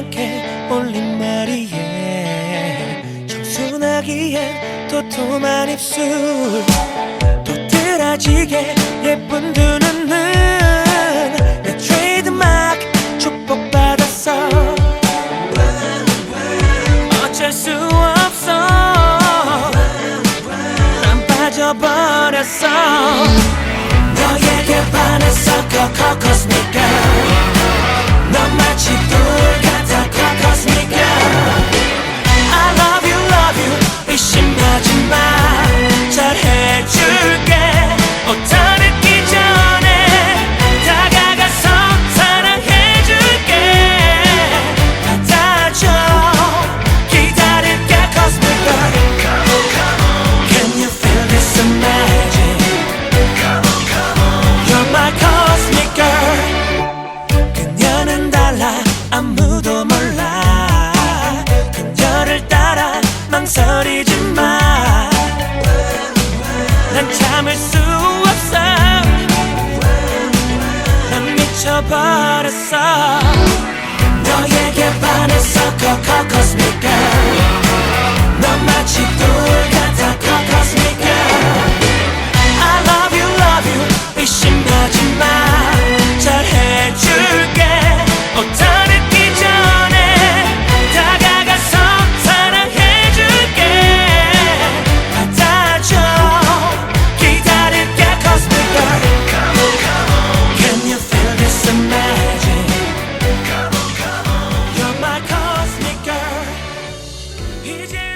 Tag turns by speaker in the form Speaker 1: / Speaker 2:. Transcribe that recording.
Speaker 1: 않게 올린 머리에 청순하기엔 도톰한 입술. 도드라지게 예쁜 두 눈은 내 트레이드마크 축복받았어. 어쩔 수 없어. 난 빠져버렸어 미쳐버렸어 一切